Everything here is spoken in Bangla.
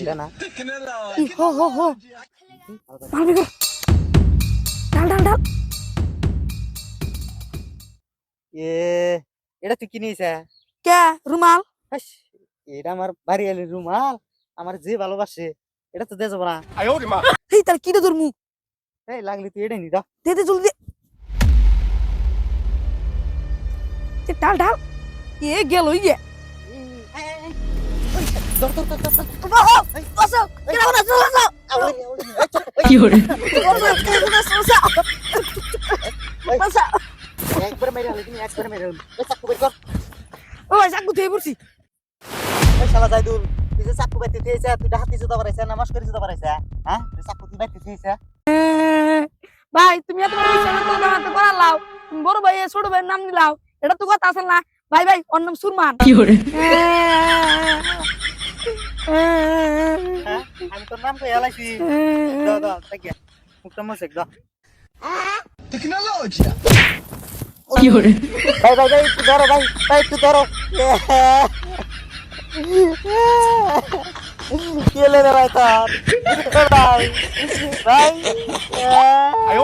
এটা না। হো হো হো। মাল বের ডাল ডাল ডাল। এ এটা তুই কি নিয়েছে? কে? রুমাল? হাস, এটা আমার বাড়ি এলি রুমাল। আমার যে ভালোবাসে এটা তো দিয়ে যাব না এই তার কি তোর মুখ এই লাগলি তুই এটা নি দাও দে দে জলদি দে। এ, ডাল ডাল। এ গেল ইয়ে ভাই তুমি বড় ভাই ছোট ভাইয়ের নাম নিলাও এটা তো কথা আছে না ভাই ভাই নাম সুরমান কি তোর নাম কই? এলাইছি দাও দাও তাকিয়া মুখটা মুছে দাও কি hore ভাই ভাই ভাই একটু ধরো ভাই ভাই একটু ধরো। কি হলো রে ভাই তোর? ভাই? ভাই